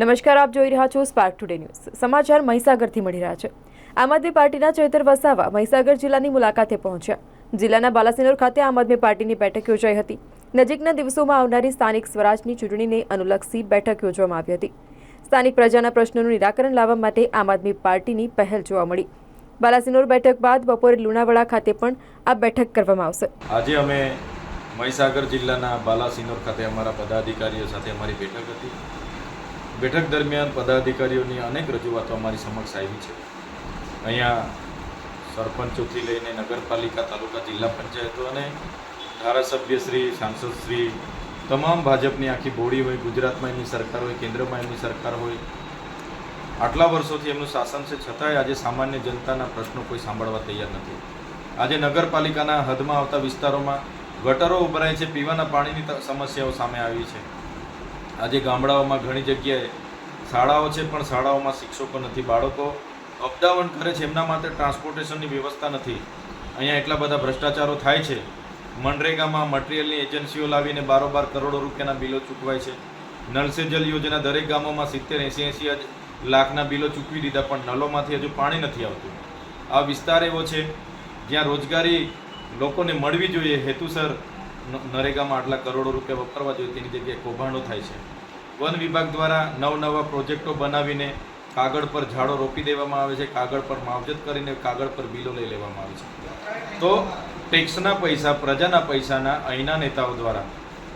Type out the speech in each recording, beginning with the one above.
નમસ્કાર, આપ જોઈ રહ્યા છો સ્પાર્ક ટુડે ન્યૂઝ સમાચાર મહીસાગરથી મળી રહ્યા છે. આમ આદમી પાર્ટીના ચૈતર વસાવા મહીસાગર જિલ્લાની મુલાકાતે પહોંચ્યા. જિલ્લાના બાલાસિનોર ખાતે આમ આદમી પાર્ટીની બેઠક યોજાઈ હતી. નજીકના દિવસોમાં આવનારી સ્થાનિક સ્વરાજની ચૂંટણીને અનુલક્ષી બેઠક યોજવામાં આવી હતી. સ્થાનિક પ્રજાના પ્રશ્નોનું નિરાકરણ લાવવા માટે આમ આદમી પાર્ટીની પહેલ જોવા મળી. બાલાસિનોર બેઠક બાદ બપોરે લુણાવાડા ખાતે પણ આ બેઠક કરવામાં આવશે. આજે અમે મહીસાગર જિલ્લાના બાલાસિનોર ખાતે અમારા પદાધિકારીઓ સાથે અમારી બેઠક હતી. બેઠક દરમિયાન પદાધિકારીઓની અનેક રજૂઆતો અમારી સમક્ષ આવી છે. અહીંયા સરપંચોથી લઈને નગરપાલિકા, તાલુકા, જિલ્લા પંચાયતો અને ધારાસભ્યશ્રી સાંસદશ્રી તમામ ભાજપની આખી બોડી હોય, ગુજરાતમાં એમની સરકાર હોય, કેન્દ્રમાં એમની સરકાર હોય. આટલા વર્ષોથી એમનું શાસન છે, છતાંય આજે સામાન્ય જનતાના પ્રશ્નો કોઈ સાંભળવા તૈયાર નથી. આજે નગરપાલિકાના હદમાં આવતા વિસ્તારોમાં ગટરો ઉભરાય છે, પીવાના પાણીની સમસ્યાઓ સામે આવી છે. આજે ગામડાઓમાં ઘણી જગ્યાએ શાળાઓ છે, પણ શાળાઓમાં શિક્ષકો નથી, બાળકો અપડાઉન કરે છે, એમના માટે ટ્રાન્સપોર્ટેશનની વ્યવસ્થા નથી. અહીંયા એટલા બધા ભ્રષ્ટાચારો થાય છે. મનરેગામાં મટીરિયલની એજન્સીઓ લાવીને બારોબાર કરોડો રૂપિયાના બિલો ચૂકવાય છે. નળ સે જલ યોજના દરેક ગામોમાં સિત્તેર, એંસી એંસી લાખના બિલો ચૂકવી દીધા, પણ નલોમાંથી હજુ પાણી નથી આવતું. આ વિસ્તાર એવો છે જ્યાં રોજગારી લોકોને મળવી જોઈએ. હેતુસર નરેગામાં આટલા કરોડો રૂપિયા વપરાવા જોઈએ તેની જગ્યાએ કૌભાંડો થાય છે. વન વિભાગ દ્વારા નવનવા પ્રોજેક્ટો બનાવીને કાગળ પર ઝાડો રોપી દેવામાં આવે છે, કાગળ પર માવજત કરીને કાગળ પર બિલો લઈ લેવામાં આવે છે. તો ટેક્સના પૈસા, પ્રજાના પૈસાના અહીંના નેતાઓ દ્વારા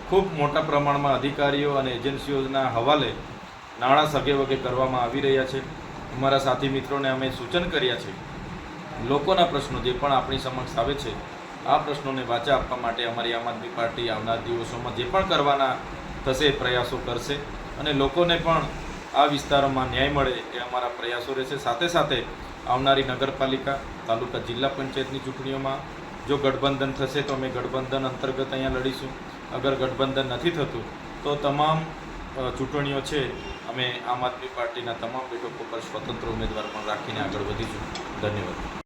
ખૂબ મોટા પ્રમાણમાં અધિકારીઓ અને એજન્સીઓના હવાલે નાણાં સગે વગે કરવામાં આવી રહ્યા છે. અમારા સાથી મિત્રોને અમે સૂચન કર્યા છે, લોકોના પ્રશ્નો જે પણ આપણી સમક્ષ આવે છે આ પ્રશ્નોને વાચા આપવા માટે અમારી આમ આદમી પાર્ટી આવનાર દિવસોમાં જે પણ કરવાના થશે પ્રયાસો કરશે અને લોકોને પણ આ વિસ્તારોમાં ન્યાય મળે એ અમારા પ્રયાસો રહેશે. સાથે સાથે આવનારી નગરપાલિકા, તાલુકા જિલ્લા પંચાયતની ચૂંટણીઓમાં જો ગઠબંધન થશે તો અમે ગઠબંધન અંતર્ગત અહીંયા લડીશું. અગર ગઠબંધન નથી થતું તો તમામ ચૂંટણીઓ છે અમે આમ આદમી પાર્ટીના તમામ બેઠકો પર સ્વતંત્ર ઉમેદવાર પણ રાખીને આગળ વધીશું. ધન્યવાદ.